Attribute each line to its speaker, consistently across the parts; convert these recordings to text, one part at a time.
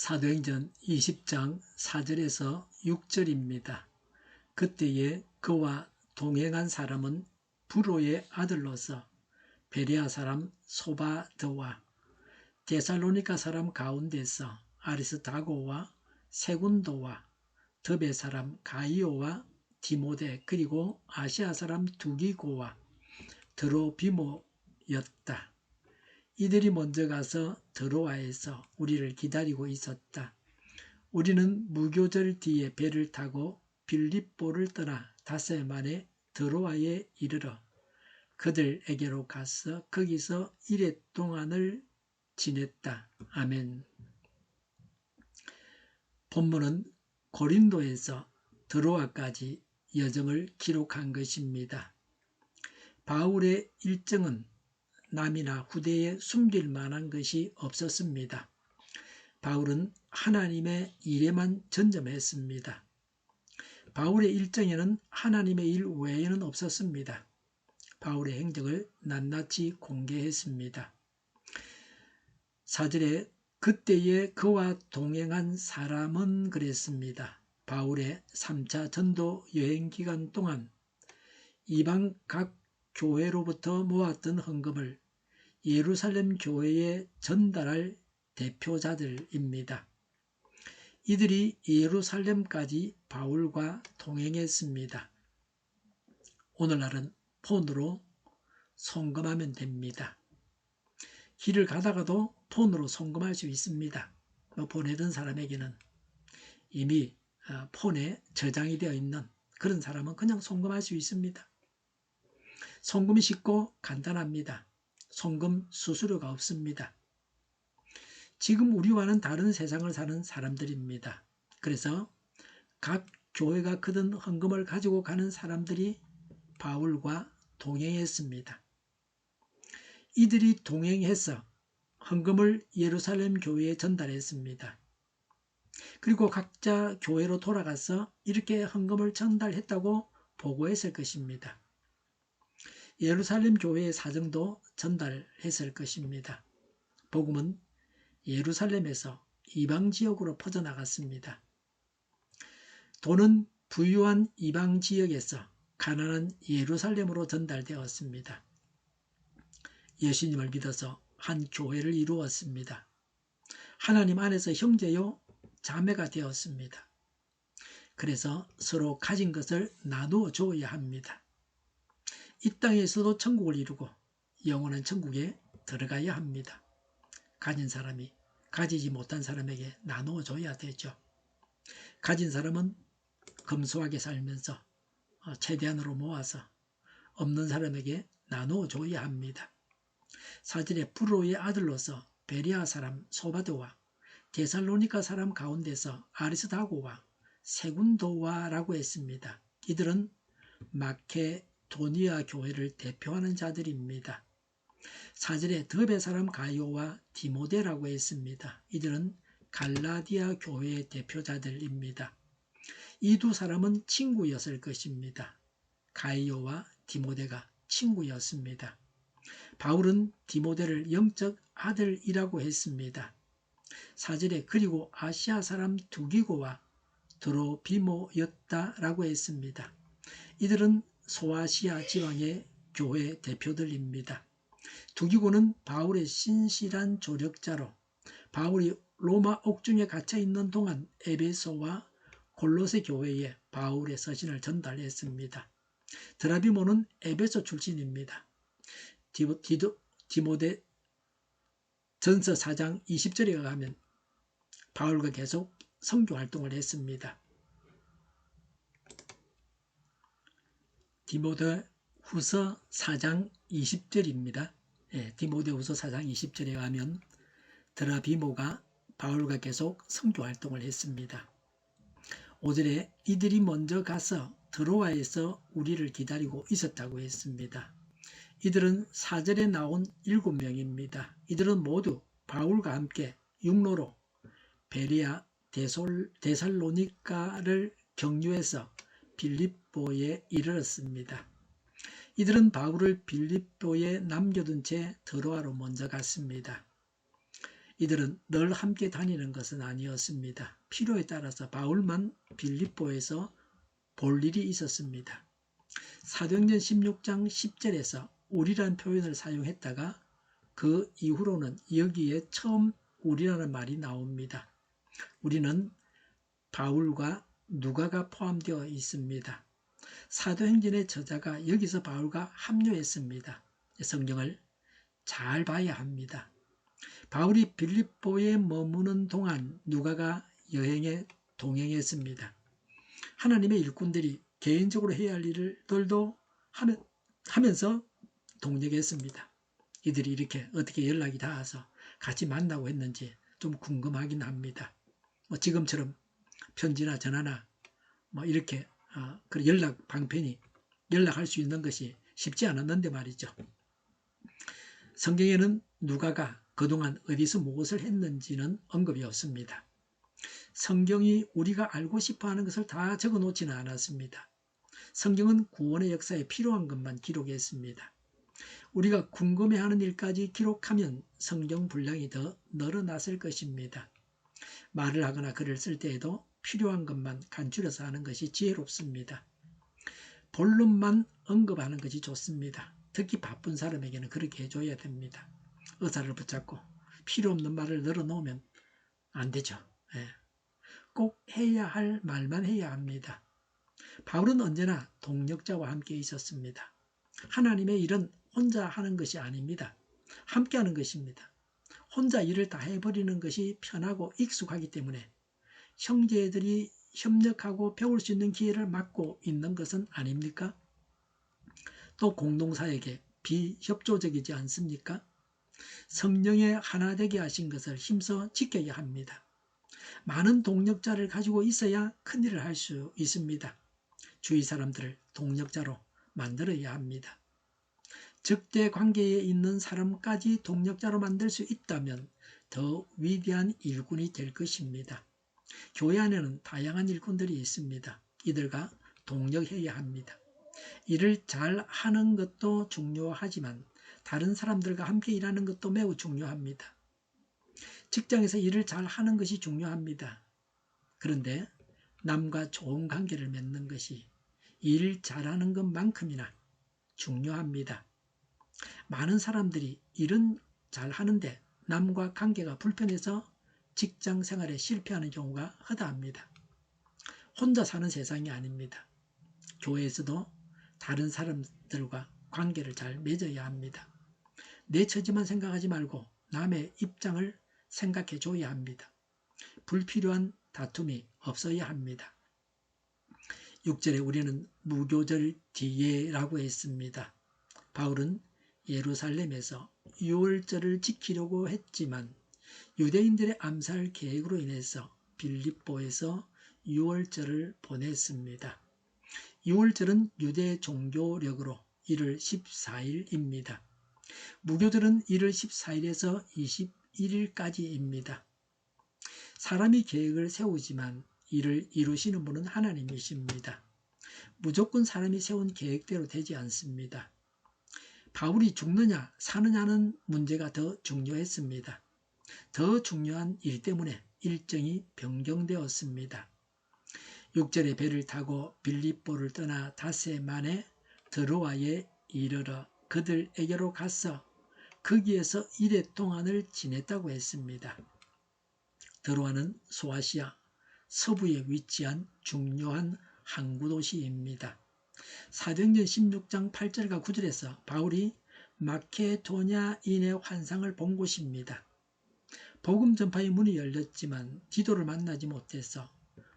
Speaker 1: 사도행전 20장 4절에서 6절입니다. 그때에 그와 동행한 사람은 부로의 아들로서 베레아 사람 소바드와 데살로니가 사람 가운데서 아리스다고와 세군도와 더베 사람 가이오와 디모데 그리고 아시아 사람 두기고와 드로비모였다. 이들이 먼저 가서 드로아에서 우리를 기다리고 있었다. 우리는 무교절 뒤에 배를 타고 빌립보를 떠나 닷새 만에 드로아에 이르러 그들에게로 가서 거기서 일해 동안을 지냈다. 아멘. 본문은 고린도에서 드로아까지 여정을 기록한 것입니다. 바울의 일정은 남이나 후대에 숨길 만한 것이 없었습니다. 바울은 하나님의 일에만 전점했습니다. 바울의 일정에는 하나님의 일 외에는 없었습니다. 바울의 행적을 낱낱이 공개했습니다. 사절에 그때에 그와 동행한 사람은 그랬습니다. 바울의 3차 전도 여행 기간 동안 이방 각 교회로부터 모았던 헌금을 예루살렘 교회에 전달할 대표자들입니다. 이들이 예루살렘까지 바울과 동행했습니다. 오늘날은 폰으로 송금하면 됩니다. 길을 가다가도 폰으로 송금할 수 있습니다. 뭐 보내던 사람에게는 이미 어, 폰에 저장이 되어 있는 그런 사람은 그냥 송금할 수 있습니다. 송금이 쉽고 간단합니다. 송금 수수료가 없습니다. 지금 우리와는 다른 세상을 사는 사람들입니다. 그래서 각 교회가 크던 헌금을 가지고 가는 사람들이 바울과 동행했습니다. 이들이 동행해서 헌금을 예루살렘 교회에 전달했습니다. 그리고 각자 교회로 돌아가서 이렇게 헌금을 전달했다고 보고했을 것입니다. 예루살렘 교회의 사정도 전달했을 것입니다. 복음은 예루살렘에서 이방 지역으로 퍼져나갔습니다. 돈은 부유한 이방 지역에서 가난한 예루살렘으로 전달되었습니다. 예수님을 믿어서 한 교회를 이루었습니다. 하나님 안에서 형제요 자매가 되었습니다. 그래서 서로 가진 것을 나누어 줘야 합니다. 이 땅에서도 천국을 이루고 영원한 천국에 들어가야 합니다. 가진 사람이 가지지 못한 사람에게 나누어 줘야 되죠. 가진 사람은 검소하게 살면서 어, 최대한으로 모아서 없는 사람에게 나누어 줘야 합니다. 사절에 브로의 아들로서 베리아 사람 소바드와 데살로니카 사람 가운데서 아리스다고와 세군도와라고 했습니다. 이들은 마케 도니아 교회를 대표하는 자들입니다. 사절에 더베 사람 가이오와 디모데라고 했습니다. 이들은 갈라디아 교회의 대표자들입니다. 이 두 사람은 친구였을 것입니다. 가이오와 디모데가 친구였습니다. 바울은 디모데를 영적 아들이라고 했습니다. 사절에 그리고 아시아 사람 두기고와 드로비모였다라고 했습니다. 이들은 소아시아 지방의 교회 대표들입니다. 두기고는 바울의 신실한 조력자로 바울이 로마 옥중에 갇혀 있는 동안 에베소와 골로새 교회에 바울의 서신을 전달했습니다. 드라비모는 에베소 출신입니다. 디모, 디도, 디모데 전서 4장 20절에 가면 바울과 계속 성교 활동을 했습니다. 디모데 후서 4장 20절입니다. 예, 디모데 후서 4장 20절에 가면 드라비모가 바울과 계속 성교 활동을 했습니다. 5절에 이들이 먼저 가서 드로아에서 우리를 기다리고 있었다고 했습니다. 이들은 사절에 나온 일곱 명입니다. 이들은 모두 바울과 함께 육로로 베리아 데솔, 데살로니카를 경유해서 빌립보에 이르렀습니다. 이들은 바울을 빌립보에 남겨둔 채 드로아로 먼저 갔습니다. 이들은 늘 함께 다니는 것은 아니었습니다. 필요에 따라서 바울만 빌립보에서 볼 일이 있었습니다. 사도행전 16장 10절에서 우리라는 표현을 사용했다가 그 이후로는 여기에 처음 우리라는 말이 나옵니다. 우리는 바울과 누가가 포함되어 있습니다. 사도행전의 저자가 여기서 바울과 합류했습니다. 성경을 잘 봐야 합니다. 바울이 빌립보에 머무는 동안 누가가 여행에 동행했습니다. 하나님의 일꾼들이 개인적으로 해야 할 일들도 하면, 하면서 동력했습니다. 이들이 이렇게 어떻게 연락이 닿아서 같이 만나고 했는지 좀 궁금하긴 합니다. 뭐 지금처럼 편지나 전화나 뭐 이렇게 어, 그 연락 방편이 연락할 수 있는 것이 쉽지 않았는데 말이죠. 성경에는 누가가 그동안 어디서 무엇을 했는지는 언급이 없습니다. 성경이 우리가 알고 싶어 하는 것을 다 적어 놓지는 않았습니다. 성경은 구원의 역사에 필요한 것만 기록했습니다. 우리가 궁금해하는 일까지 기록하면 성경 분량이 더 늘어났을 것입니다. 말을 하거나 글을 쓸 때에도 필요한 것만 간추려서 하는 것이 지혜롭습니다. 본론만 언급하는 것이 좋습니다. 특히 바쁜 사람에게는 그렇게 해줘야 됩니다. 의사를 붙잡고 필요 없는 말을 늘어놓으면 안 되죠. 예. 꼭 해야 할 말만 해야 합니다. 바울은 언제나 동력자와 함께 있었습니다. 하나님의 일은 혼자 하는 것이 아닙니다. 함께 하는 것입니다. 혼자 일을 다 해버리는 것이 편하고 익숙하기 때문에 형제들이 협력하고 배울 수 있는 기회를 막고 있는 것은 아닙니까? 또 공동사에게 비협조적이지 않습니까? 성령의 하나 되게 하신 것을 힘써 지켜야 합니다. 많은 동력자를 가지고 있어야 큰일을 할 수 있습니다. 주위 사람들을 동력자로 만들어야 합니다. 적대 관계에 있는 사람까지 동력자로 만들 수 있다면 더 위대한 일꾼이 될 것입니다. 교회 안에는 다양한 일꾼들이 있습니다. 이들과 동력해야 합니다. 일을 잘 하는 것도 중요하지만 다른 사람들과 함께 일하는 것도 매우 중요합니다. 직장에서 일을 잘 하는 것이 중요합니다. 그런데 남과 좋은 관계를 맺는 것이 일 잘하는 것만큼이나 중요합니다. 많은 사람들이 일은 잘 하는데 남과 관계가 불편해서 직장 생활에 실패하는 경우가 허다합니다. 혼자 사는 세상이 아닙니다. 교회에서도 다른 사람들과 관계를 잘 맺어야 합니다. 내 처지만 생각하지 말고 남의 입장을 생각해 줘야 합니다. 불필요한 다툼이 없어야 합니다. 6절에 우리는 무교절 뒤에라고 했습니다. 바울은 예루살렘에서 6월절을 지키려고 했지만 유대인들의 암살 계획으로 인해서 빌립보에서 6월절을 보냈습니다. 6월절은 유대 종교력으로 1월 14일입니다. 무교절은 1월 14일에서 21일까지입니다. 사람이 계획을 세우지만 이를 이루시는 분은 하나님이십니다. 무조건 사람이 세운 계획대로 되지 않습니다. 바울이 죽느냐 사느냐는 문제가 더 중요했습니다. 더 중요한 일 때문에 일정이 변경되었습니다. 6절에 배를 타고 빌립보를 떠나 닷새 만에 드로아에 이르러 그들에게로 가서 거기에서 이래 동안을 지냈다고 했습니다. 드로아는 소아시아 서부에 위치한 중요한 항구 도시입니다. 사도행전 16장 8절과 9절에서 바울이 마케도냐인의 환상을 본 곳입니다. 복음 전파의 문이 열렸지만 디도를 만나지 못해서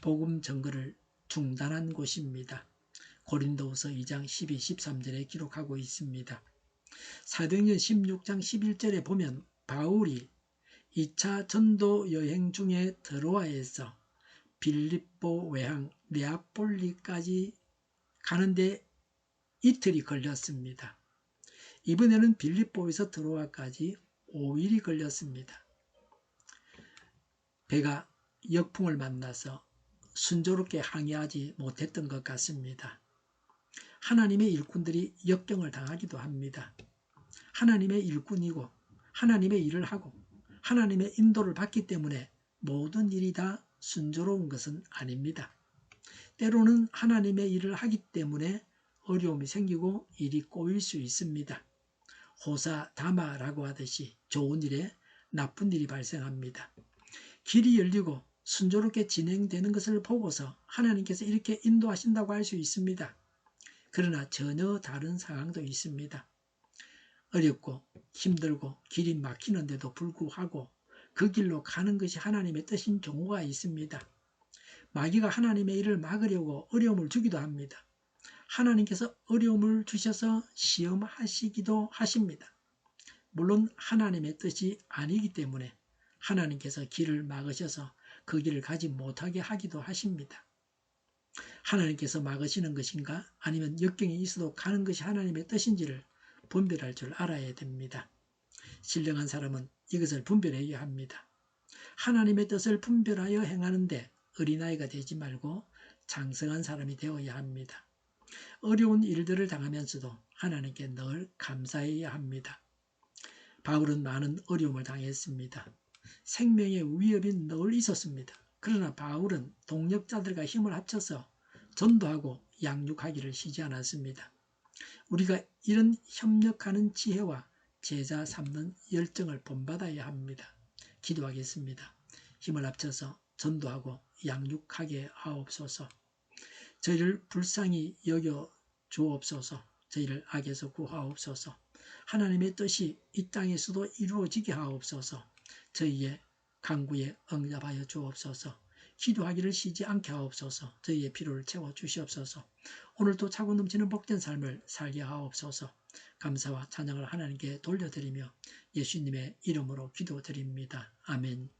Speaker 1: 복음 전거를 중단한 곳입니다. 고린도후서 2장 12, 13절에 기록하고 있습니다. 사도행전 16장 11절에 보면 바울이 2차 전도 여행 중에 드로아에서 빌립보 외항 네아폴리까지 가는데 이틀이 걸렸습니다. 이번에는 빌립보에서 드로아까지 5일이 걸렸습니다. 배가 역풍을 만나서 순조롭게 항해하지 못했던 것 같습니다. 하나님의 일꾼들이 역경을 당하기도 합니다. 하나님의 일꾼이고 하나님의 일을 하고 하나님의 인도를 받기 때문에 모든 일이 다 순조로운 것은 아닙니다. 때로는 하나님의 일을 하기 때문에 어려움이 생기고 일이 꼬일 수 있습니다. 호사 다마라고 하듯이 좋은 일에 나쁜 일이 발생합니다. 길이 열리고 순조롭게 진행되는 것을 보고서 하나님께서 이렇게 인도하신다고 할 수 있습니다. 그러나 전혀 다른 상황도 있습니다. 어렵고 힘들고 길이 막히는데도 불구하고 그 길로 가는 것이 하나님의 뜻인 경우가 있습니다. 마귀가 하나님의 일을 막으려고 어려움을 주기도 합니다. 하나님께서 어려움을 주셔서 시험하시기도 하십니다. 물론 하나님의 뜻이 아니기 때문에 하나님께서 길을 막으셔서 그 길을 가지 못하게 하기도 하십니다. 하나님께서 막으시는 것인가 아니면 역경이 있어도 가는 것이 하나님의 뜻인지를 분별할 줄 알아야 됩니다. 신령한 사람은 이것을 분별해야 합니다. 하나님의 뜻을 분별하여 행하는데 어린아이가 되지 말고 장성한 사람이 되어야 합니다. 어려운 일들을 당하면서도 하나님께 늘 감사해야 합니다. 바울은 많은 어려움을 당했습니다. 생명의 위협이 늘 있었습니다. 그러나 바울은 동력자들과 힘을 합쳐서 전도하고 양육하기를 쉬지 않았습니다. 우리가 이런 협력하는 지혜와 제자 삼는 열정을 본받아야 합니다. 기도하겠습니다. 힘을 합쳐서 전도하고 양육하게 하옵소서. 저희를 불쌍히 여겨 주옵소서. 저희를 악에서 구하옵소서. 하나님의 뜻이 이 땅에서도 이루어지게 하옵소서. 저희의 강구에 응답하여 주옵소서. 기도하기를 쉬지 않게 하옵소서. 저희의 필요를 채워 주시옵소서. 오늘도 차고 넘치는 복된 삶을 살게 하옵소서. 감사와 찬양을 하나님께 돌려드리며 예수님의 이름으로 기도드립니다. 아멘.